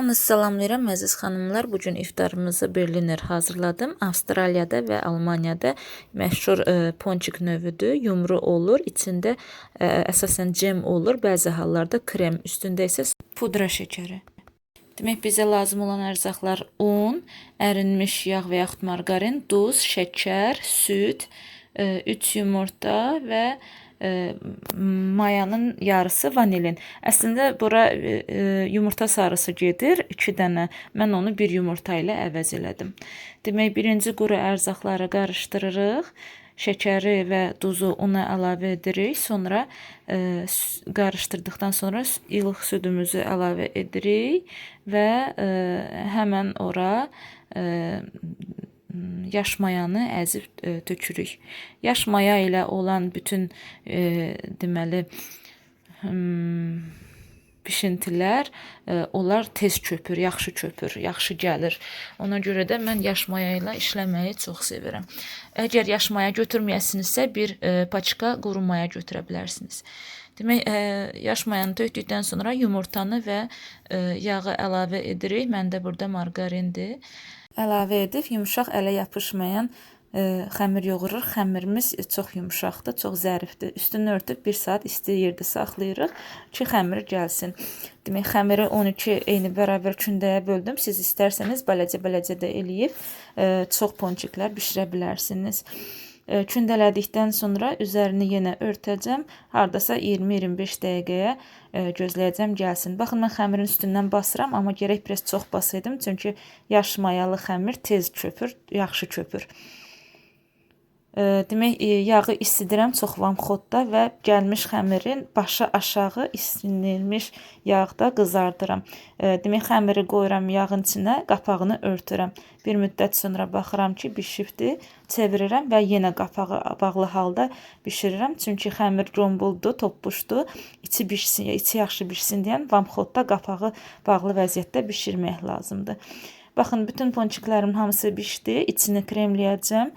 Hamınızı salamlayıram əziz xanımlar. Bu gün iftarımızı Berliner hazırladım. Avstraliyada və Almaniyada məşhur e, ponçik növüdür. Yumru olur, içində e, əsasən cem olur, bəzi hallarda krem, üstündə isə pudra şəkəri. Demək bizə lazım olan ərzaqlar un, ərinmiş yağ və yaxud margarin, duz, şəkər, süd, 3 yumurta və e, mayanın yarısı vanilin. Əslində bura e, e, yumurta sarısı gedir, 2 dənə. Mən onu bir yumurta ilə əvəz elədim. Demək birinci quru ərzaqları qarışdırırıq. Şəkəri və duzu una əlavə edirik. Sonra e, s- qarışdırdıqdan sonra ilıq südümüzü əlavə edirik və e, həmən ora e, yaş mayanı əzib e, tökürük. Yaş maya ilə olan bütün e, deməli hmm, bişintilər e, onlar tez köpür, yaxşı köpür, yaxşı gəlir. Ona görə də mən yaş maya ilə işləməyi çox sevirəm. Əgər yaş maya götürməyəsinizsə bir e, paçka quru maya götürə bilərsiniz. Demək, e, yaş mayanı tökdükdən sonra yumurtanı və e, yağı əlavə edirik. Məndə burada margarindir. Əlavə edib yumşaq ələ yapışmayan e, xəmir yoğururuq. Xəmirimiz çox yumşaqdır, çox zərifdir. Üstünü örtüb 1 saat isti yerdə saxlayırıq ki, xəmir gəlsin. Demək, xəmiri 12 eyni bərabər kündəyə böldüm. Siz istərsəniz bələcə-bələcə də eləyib e, çox ponçiklər bişirə bilərsiniz. Kündələdikdən sonra üzərini yenə örtəcəm. Hardasa 20-25 dəqiqəyə e, gözləyəcəm gəlsin. Baxın mən xəmirin üstündən basıram, amma gərək biraz çox basaydım, çünki yaş mayalı xəmir tez köpür, yaxşı köpür. Demək, e, yağı istidirəm çox vamxodda və gəlmiş xəmirin başı aşağı istinilmiş yağda qızardıram. Demək, xəmiri qoyuram yağın içinə, qapağını örtürəm. Bir müddət sonra baxıram ki, bişibdir, çevirirəm və yenə qapağı bağlı halda bişirirəm. Çünki xəmir gombuldur, toppuşdur. İçi bişsin, içi yaxşı bişsin deyən vamxodda qapağı bağlı vəziyyətdə bişirmək lazımdır. Baxın, bütün ponçiklərimin hamısı bişdi. İçini kremləyəcəm.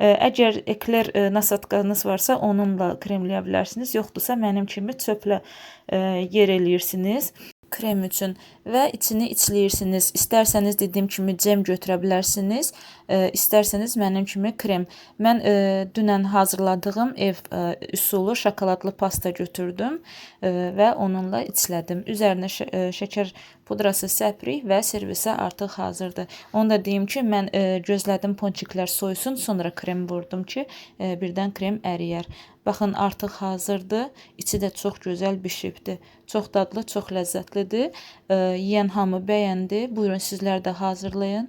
Əgər ekler ə, nasatqanız varsa, onunla kremləyə bilərsiniz. Yoxdursa, mənim kimi çöplə yer eləyirsiniz krem üçün və içini içləyirsiniz. İstərsəniz dediyim kimi cem götürə bilərsiniz, ə, istərsəniz mənim kimi krem. Mən ə, dünən hazırladığım ev ə, üsulu şokoladlı pasta götürdüm ə, və onunla içlədim. Üzərinə şə- şəkər pudrası səpirik və servisə artıq hazırdır. Onu da deyim ki, mən ə, gözlədim ponçiklər soyusun, sonra krem vurdum ki, ə, birdən krem əriyər. Baxın, artıq hazırdır. İçi də çox gözəl bişibdir. Çox dadlı, çox ləzzətlidir. Ə, Yeyən hamı bəyəndi. Buyurun sizlər də hazırlayın.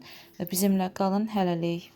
Bizimlə qalın. Hələlik.